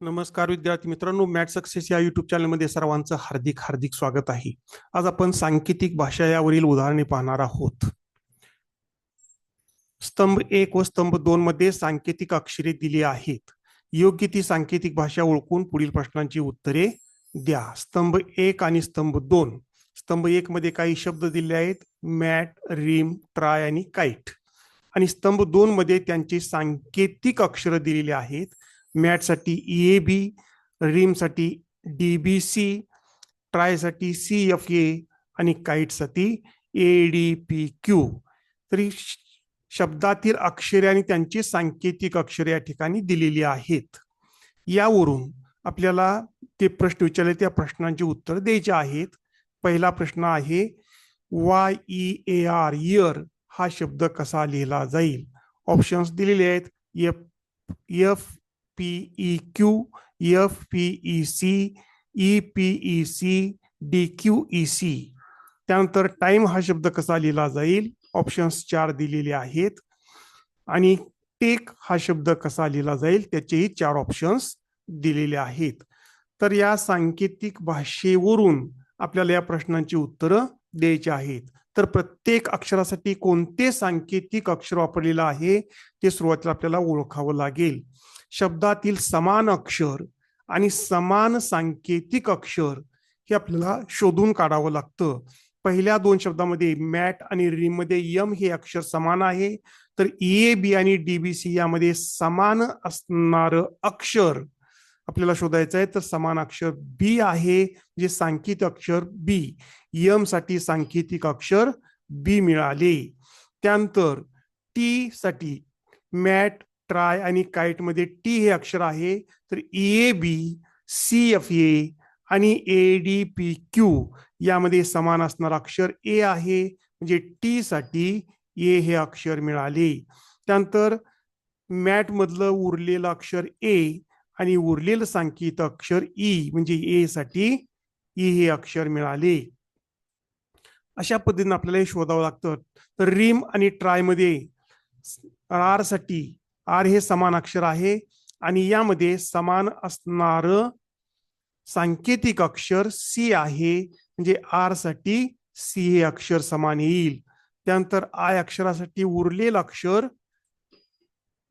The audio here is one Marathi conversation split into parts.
नमस्कार विद्यार्थी मित्रांनो मॅट सक्सेस या युट्यूब चॅनलमध्ये सर्वांचं हार्दिक हार्दिक स्वागत आहे. आज आपण सांकेतिक भाषा यावरील उदाहरणे पाहणार आहोत. स्तंभ एक व स्तंभ दोन मध्ये सांकेतिक अक्षरे दिली आहेत. योग्य ती सांकेतिक भाषा ओळखून पुढील प्रश्नांची उत्तरे द्या. स्तंभ एक आणि स्तंभ दोन. स्तंभ एक मध्ये काही शब्द दिले आहेत. मॅट रिम ट्राय आणि काईट आणि स्तंभ दोन मध्ये त्यांची सांकेतिक अक्षरं दिलेली आहेत. मॅटसाठी ई ए बी रिमसाठी डी बी सी ट्रायसाठी सी एफ ए आणि काईटसाठी ए डी पी क्यू तरी श- शब्दातील अक्षरे आणि त्यांची सांकेतिक अक्षरे या ठिकाणी दिलेली आहेत. यावरून आपल्याला ते प्रश्न विचारले त्या प्रश्नांची उत्तर द्यायचे आहेत. पहिला प्रश्न आहे Y E A R year हा शब्द कसा लिहिला जाईल? ऑप्शन्स दिलेले आहेत. F F P E Q F E C E P E C D Q E C त्यानंतर टाइम हा शब्द कसा लिहिला जाईल? ऑप्शन्स चार दिलेले आहेत. आणि टेक हा शब्द कसा लिहिला जाईल? त्याचेही चार ऑप्शन्स दिलेले आहेत. तर या सांकेतिक भाषेवरून आपल्याला या प्रश्नांची उत्तरं द्यायची आहेत. तर प्रत्येक अक्षरासाठी कोणते सांकेतिक अक्षर वापरलेलं आहे ते सुरुवातीला आपल्याला ओळखावं लागेल. शब्दातील समान अक्षर आणि समान सांकेतिक अक्षर हे आपल्याला शोधून काढावं लागतं. पहिल्या दोन शब्दामध्ये मॅट आणि रीमध्ये मध्ये यम हे अक्षर समान आहे तर ए बी आणि डीबीसी यामध्ये समान असणार अक्षर आपल्याला शोधायचं आहे तर समान अक्षर बी आहे जे सांकेतिक अक्षर बी. साठी सांकेतिक अक्षर बी मिळाले. त्यानंतर टी साठी मॅट ट्राय आणि काईटमध्ये टी हे अक्षर आहे तर A B C F A आणि ए डी पी क्यू यामध्ये समान असणार अक्षर ए आहे. म्हणजे टी साठी ए हे अक्षर मिळाले. त्यानंतर मॅट मधलं उरलेलं अक्षर ए आणि उरलेलं सांकेतिक अक्षर ई म्हणजे ए साठी ई हे अक्षर मिळाले. अशा पद्धतीने आपल्याला हे शोधावं लागतं. तर रिम आणि ट्रायमध्ये आरसाठी आर हे समान अक्षर आहे आणि यामध्ये समान असणार सांकेतिक अक्षर सी आहे. म्हणजे आरसाठी सी हे अक्षर समान येईल. त्यानंतर आय अक्षरासाठी उरलेलं अक्षर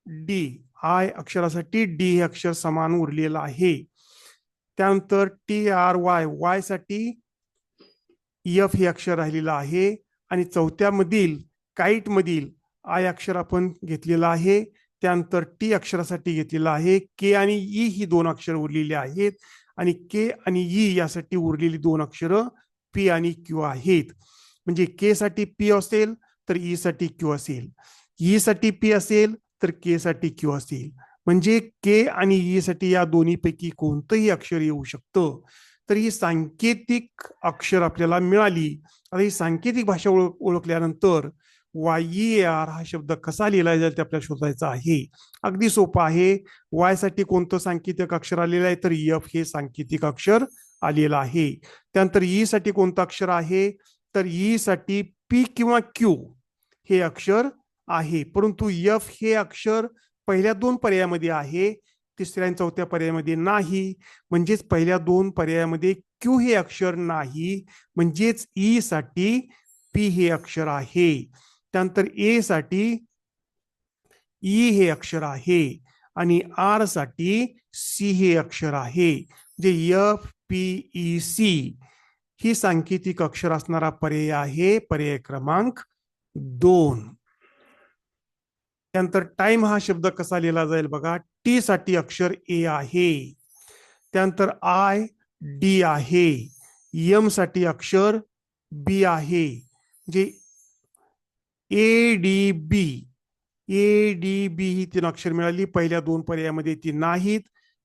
डी आय अक्षरासाठी डी हे अक्षर समान उरलेलं आहे. त्यानंतर टी आर वाय वायसाठी एफ हे अक्षर राहिलेलं आहे. आणि चौथ्यामधील काईट मधील आय अक्षर आपण घेतलेलं आहे. त्यानंतर टी अक्षरासाठी घेतलेलं आहे. के आणि ई ही दोन अक्षर उरलेली आहेत. आणि के आणि ई यासाठी उरलेली दोन अक्षरं पी आणि क्यू आहेत. म्हणजे के साठी पी असेल तर ई साठी क्यू असेल. ई साठी पी असेल तर के साठी क्यू असेल. म्हणजे के आणि ई साठी या दोन्हीपैकी कोणतंही अक्षर येऊ शकतं. तर ही सांकेतिक अक्षर आपल्याला मिळाली. आता ही सांकेतिक भाषा ओळख ओळखल्यानंतर वाय आर हा शब्द कसा लिहिला जाईल ते आपल्याला शोधायचा आहे. अगदी सोपं आहे. वायसाठी कोणतं सांकेतिक अक्षर आलेलं आहे? तर एफ हे सांकेतिक अक्षर आलेलं आहे. त्यानंतर ई साठी कोणतं अक्षर आहे? तर ई साठी पी किंवा क्यू हे अक्षर आहे. परंतु एफ हे अक्षर पहिल्या दोन पर्यायामध्ये आहे. तिसऱ्या आणि चौथ्या पर्यायामध्ये नाही म्हणजेच पहिल्या दोन पर्यायामध्ये क्यू हे अक्षर नाही म्हणजेच ई साठी पी हे अक्षर आहे. त्यानंतर ए साठी ई हे अक्षर आहे आणि आरसाठी सी हे अक्षर आहे. म्हणजे जे एफ पी ई सी ही सांकेतिक अक्षर असणारा पर्याय आहे पर्याय क्रमांक दोन. त्यानंतर टाइम हा शब्द कसा लिहिला जाईल बघा. टी साठी अक्षर ए आहे. त्यानंतर आय डी आहे. यमसाठी अक्षर बी आहे. म्हणजे ए डी बी ए डी बी ही तीन अक्षर मिळाली. पहिल्या दोन पर्यायामध्ये ती नाहीत.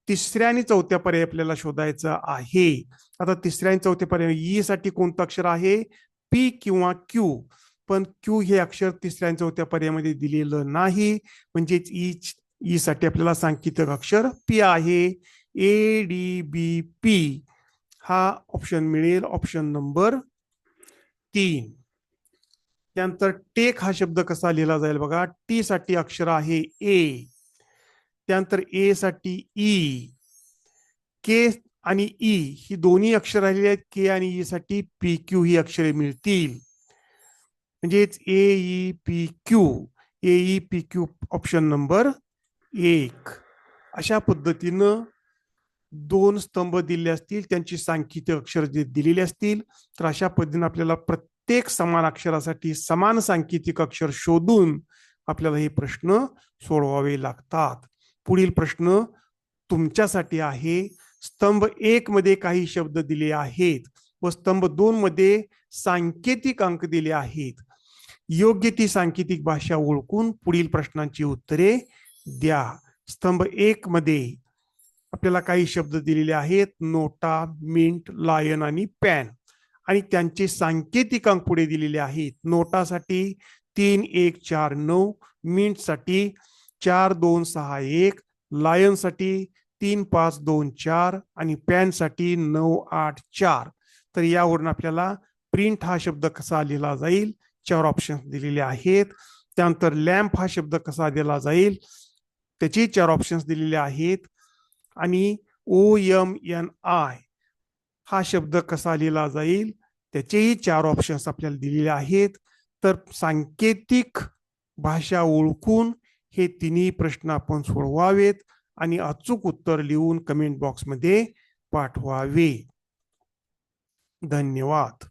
तिसऱ्या आणि चौथ्या पर्याय आपल्याला शोधायचा आहे. आता तिसऱ्या आणि चौथ्या पर्याय ई e साठी कोणतं अक्षर आहे? पी किंवा क्यू पण क्यू हे अक्षर तिसऱ्या चौथ्या पर्यायामध्ये दिलेलं नाही. म्हणजेच ई ई साठी आपल्याला सांकेतिक अक्षर पी आहे. ए डी बी पी हा ऑप्शन मिळेल. ऑप्शन नंबर तीन. त्यानंतर टेक हा शब्द कसा लिहिला जाईल बघा. टी साठी अक्षर आहे ए त्यानंतर ए साठी e. ई के आणि ई ही दोन्ही अक्षर आलेली आहेत. के आणि ई साठी पी क्यू ही अक्षरे मिळतील. म्हणजेच A E P Q A E P Q option number एक. अशा पद्धतीनं दोन स्तंभ दिले असतील त्यांची सांख्यिक अक्षर जे दिलेले असतील तर अशा पद्धतीनं आपल्याला प्रत्येक समान अक्षरासाठी समान सांकेतिक अक्षर शोधून आपल्याला हे प्रश्न सोडवावे लागतात. पुढील प्रश्न तुमच्यासाठी आहे. स्तंभ एक मध्ये काही शब्द दिले आहेत व स्तंभ दोन मध्ये सांकेतिक अंक दिले आहेत. योग्य ती सांकेतिक भाषा ओळखून पुढील प्रश्नांची उत्तरे द्या. स्तंभ एक मध्ये आपल्याला काही शब्द दिलेले आहेत. नोटा मिंट लायन आणि पॅन. आणि त्यांचे सांकेतिक अंक पुढे दिलेले आहेत. नोटासाठी तीन एक चार नऊ मिंटसाठी चार दोन सहा एक लायनसाठी तीन पाच दोन चार आणि पॅनसाठी नऊ आठ चार. तर यावरून आपल्याला प्रिंट हा शब्द कसा लिहिला जाईल? चार ऑप्शन दिलेले आहेत. त्यानंतर लॅम्प हा शब्द कसा दिला जाईल? त्याचे चार ऑप्शन्स दिलेले आहेत. आणि ओ एम एन आय हा शब्द कसा लिहिला जाईल? त्याचेही चार ऑप्शन्स आपल्याला दिलेले आहेत. तर सांकेतिक भाषा ओळखून हे तिन्ही प्रश्न आपण सोडवावेत आणि अचूक उत्तर लिहून कमेंट बॉक्समध्ये पाठवावे. धन्यवाद.